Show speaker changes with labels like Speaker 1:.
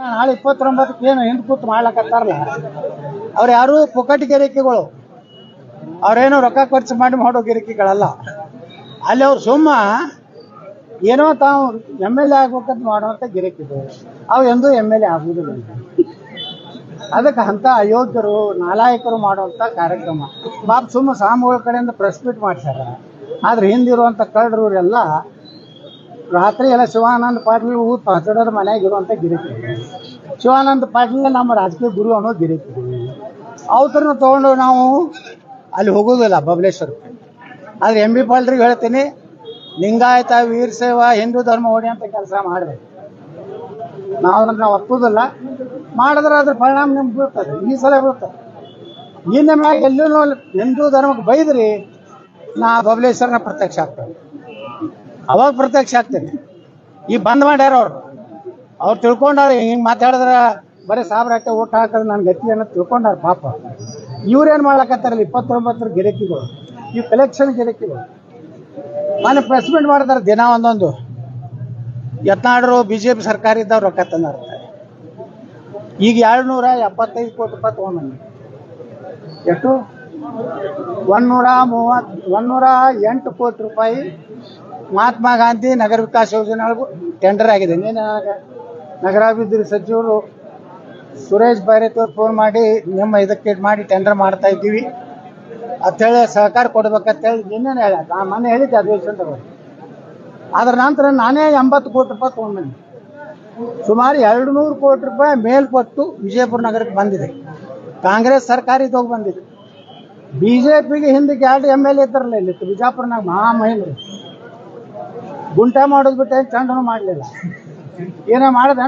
Speaker 1: ನಾಳೆ ಇಪ್ಪತ್ತೊಂಬತ್ತಕ್ಕೆ ಏನು ಹಿಂದ್ ಕೂತ್ ಮಾಡ್ಲಕತ್ತಾರಲ್ಲ. ಅವ್ರು ಯಾರು ಪುಕಟಿ ಗಿರಿಕಿಗಳು ಅವ್ರೇನು ರೊಕ್ಕ ಖರ್ಚು ಮಾಡಿ ಮಾಡೋ ಗಿರಿಕಿಗಳಲ್ಲ ಅಲ್ಲಿ ಅವ್ರು ಸುಮ್ಮ ಏನೋ ತಾವು ಎಂ ಎಲ್ ಎ ಆಗ್ಬೇಕಂತ ಮಾಡುವಂತ ಗಿರಿಕಿಗಳು ಅವು ಎಂದೂ ಎಂ ಎಲ್ ಎ ಆಗುವುದಿಲ್ಲ ಅದಕ್ಕೆ ಅಂತ ಅಯೋಗ್ಯರು, ನಾಲಾಯಕರು ಮಾಡುವಂತ ಕಾರ್ಯಕ್ರಮ. ಬಾಬ್ ಸುಮ್ಮ ಸಾಮೂಹಿಕ ಕಡೆಯಿಂದ ಪ್ರೆಸ್ ಮೀಟ್ ಮಾಡ್ಸ್ಯಾರ. ಆದ್ರೆ ಹಿಂದಿರುವಂತ ಕಳ್ಳರು ಎಲ್ಲ ರಾತ್ರಿ ಎಲ್ಲ ಶಿವಾನಂದ ಪಾಟೀಲ್ ಊಟ ಮನೆಯಾಗ ಇರುವಂತ ಗಿರಿಕಿ ಶಿವಾನಂದ ಪಾಟೀಲ್ ನಮ್ಮ ರಾಜಕೀಯ ಗುರು ಅನ್ನೋ ಗಿರಿಕಿ ಅವ್ರನ್ನ ತಗೊಂಡು ನಾವು ಅಲ್ಲಿ ಹೋಗೋದಿಲ್ಲ ಬಬಲೇಶ್ವರ. ಆದ್ರೆ ಎಂ ಬಿ ಪಾಲ್ರಿಗೆ ಹೇಳ್ತೀನಿ, ಲಿಂಗಾಯತ, ವೀರ ಸೇವಾ, ಹಿಂದೂ ಧರ್ಮ ಹೊಡೆಯಂತ ಕೆಲಸ ಮಾಡ್ಬೇಕು ನಾವು ಅದನ್ನ ನಾವು ಮಾಡಿದ್ರೆ ಅದ್ರ ಪರಿಣಾಮ ನಿಮ್ಗೆ ಬೀಳ್ತದೆ. ಈ ಸಲ ಬೀಳ್ತದೆ. ಇನ್ನು ಮ್ಯಾಗ ಎಲ್ಲೂ ಹಿಂದೂ ಧರ್ಮಕ್ಕೆ ಬೈದ್ರಿ, ನಾ ಬಬಲೇಶ್ವರನ ಪ್ರತ್ಯಕ್ಷ ಆಗ್ತದೆ ಅವಾಗ ಪ್ರತ್ಯಕ್ಷ ಆಗ್ತೇನೆ. ಈ ಬಂದ್ ಮಾಡ್ಯಾರ ಅವ್ರು. ಅವ್ರು ತಿಳ್ಕೊಂಡಾರ, ಹಿಂಗೆ ಮಾತಾಡಿದ್ರ ಬರೀ ಸಾವಿರ ಹಾಕಿ ಊಟ ಹಾಕೋದು ನನ್ ಗತಿ ಅನ್ನೋದು ತಿಳ್ಕೊಂಡಾರ ಪಾಪ. ಇವ್ರೇನು ಮಾಡ್ಲಕತ್ತಾರಲ್ಲ ಇಪ್ಪತ್ತೊಂಬತ್ತರ ಗಿರಕಿಗಳು ಈ ಕಲೆಕ್ಷನ್ ಗಿರಕಿಗಳು ಮನೆ ಪ್ರೆಸ್ ಮೀಟ್ ಮಾಡ್ತಾರೆ ದಿನ ಒಂದೊಂದು. ಯತ್ನಾಡರು ಬಿ ಜೆ ಪಿ ಸರ್ಕಾರ ಇದ್ದವ್ರು ರೊಕ್ಕ ತಂದಾರ. ಈಗ ಎರಡು ನೂರ ಎಪ್ಪತ್ತೈದು ಕೋಟಿ ರೂಪಾಯಿ ತೊಗೊಂಬಂದು ಎಷ್ಟು? ಒಂದೂರ ಮೂವತ್ ಒಂದೂರ ಎಂಟು ಕೋಟಿ ರೂಪಾಯಿ ಮಹಾತ್ಮ ಗಾಂಧಿ ನಗರ ವಿಕಾಸ ಯೋಜನೆ ಒಳಗೂ ಟೆಂಡರ್ ಆಗಿದೆ ನಿನ್ನೆ ನಗರಾಭಿವೃದ್ಧಿ ಸಚಿವರು ಸುರೇಶ್ ಬೈರೇತ್ ಅವ್ರು ಫೋನ್ ಮಾಡಿ, ನಿಮ್ಮ ಇದಕ್ಕೆ ಮಾಡಿ ಟೆಂಡರ್ ಮಾಡ್ತಾ ಇದ್ದೀವಿ. ಅಂತೇಳಿ ಸಹಕಾರ ಕೊಡ್ಬೇಕಂತೇಳಿ ನಿನ್ನೆ ಹೇಳ, ನಾ ಮೊನ್ನೆ ಹೇಳಿದ್ದೆ ಅಧಿವೇಶನದಾಗ ಅದರ ನಂತರ ನಾನೇ ಎಂಬತ್ತು ಕೋಟಿ ರೂಪಾಯಿ ತೊಗೊಂಡ್ಬಂದೆ. ಸುಮಾರು ಎರಡು ನೂರು ಕೋಟಿ ರೂಪಾಯಿ ಮೇಲ್ಪಟ್ಟು ವಿಜಯಪುರ ನಗರಕ್ಕೆ ಬಂದಿದೆ. ಕಾಂಗ್ರೆಸ್ ಸರ್ಕಾರ ಇದ್ದೋಗಿ ಬಂದಿದೆ. ಬಿ ಜೆ ಪಿಗೆ ಹಿಂದಕ್ಕೆ ಎರಡು ಎಂ ಎಲ್ ಎ ಇದ್ದಾರಲ್ಲ ಇಲ್ಲಿ, ಬಿಜಾಪುರನಾಗ ಮಹಾಮಹಿಮರು ಗುಂಟ ಮಾಡೋದ್ ಬಿಟ್ಟು ಏನ್ ಮಾಡ್ಲಿಲ್ಲ. ಏನೋ ಮಾಡ್ದೆ